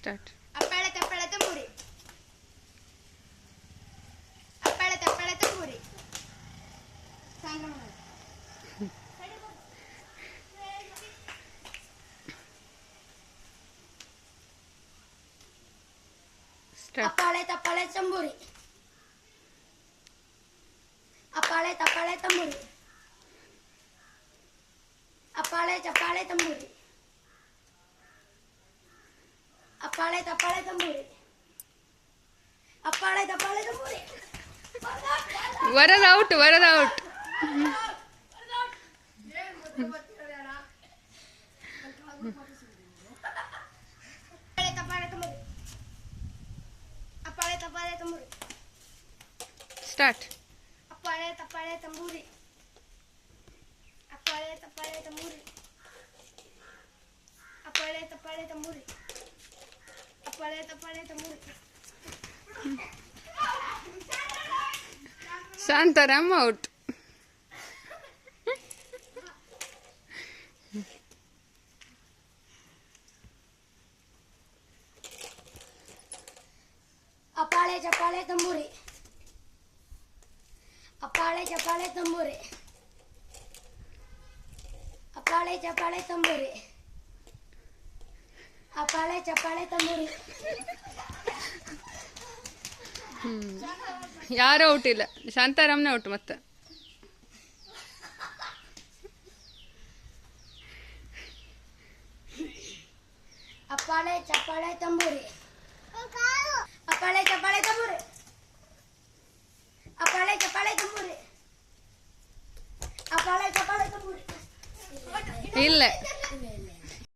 Start அப்பளத்தை பழத்தை முறி அப்பளத்தை பழத்தை முறி சாயங்காலம் அப்பாலே தப்பாலே சம்பூரி அப்பாலே தப்பாலே தம்பூரி அப்பாலே தப்பாலே தம்பூரி अपाळे तपाळे तंबुरे अपाळे तपाळे तंबुरे Varad out Varad out Start. Apare tapare tamburi. Apare tapare tamburi. Apare tapare tamburi. Shantaram out अपाळे चपाळे तंबुरे अपाळे चपाळे तंबुरे अपाळे चपाळे तंबुरे ಅಪ್ಪಾಳೆ ಚಪ್ಪಾಳೆ ತಂಬೂರಿ ಯಾರು ಔಟ್ ಇಲ್ಲ ಶಾಂತಾರಾಮ್ನೇ ಔಟ್ ಮತ್ತೆ ಅಪ್ಪಾಳೆ ಚಪ್ಪಾಳೆ ತಂಬೂರಿ ಅಪ್ಪಾಳೆ ಚಪ್ಪಾಳೆ ತಂಬೂರಿ ಅಪ್ಪಾಳೆ ಚಪ್ಪಾಳೆ ತಂಬೂರಿ ಅಪ್ಪಾಳೆ ಚಪ್ಪಾಳೆ ತಂಬೂರಿ ಇಲ್ಲ